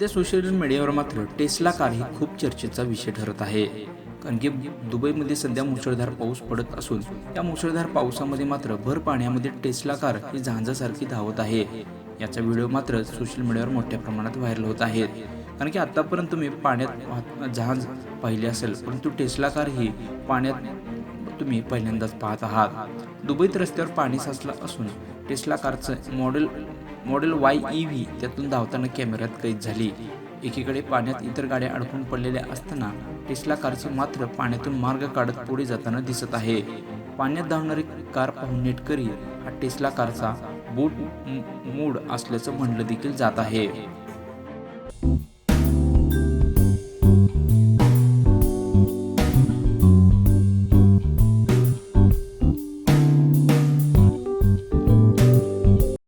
सध्या सोशल मीडियावर मात्र टेस्ला कार ही खूप चर्चेचा विषय ठरत आहे. कारण की दुबईमध्ये सध्या मुसळधार पाऊस पडत असून या मुसळधार पावसामध्ये मात्र भर पाण्यामध्ये टेस्ला कार ही जहाजासारखी धावत आहे. याचा व्हिडिओ मात्र सोशल मीडियावर मोठ्या प्रमाणात व्हायरल होत आहेत कारण की आतापर्यंत तुम्ही पाण्यात जहाज पाहिले असेल परंतु टेस्ला कार ही पाण्यात तुम्ही पहिल्यांदाच पाहत आहात. दुबईत रस्त्यावर पाणी साचलं असून टेस्ला कारचं model model Y E V त्यातून धावताना कॅमेऱ्यात कैद झाली. एकीकडे पाण्यात इतर गाड्या अडकून पडलेल्या असताना टेस्ला कारची मात्र पाण्यातून मार्ग काढत पुढे जाताना दिसत आहे. पाण्यात धावणारी कार पाहून नेटकरी हा टेस्ला कारचा बूट मूड असल्याचं म्हणलं देखील जात आहे.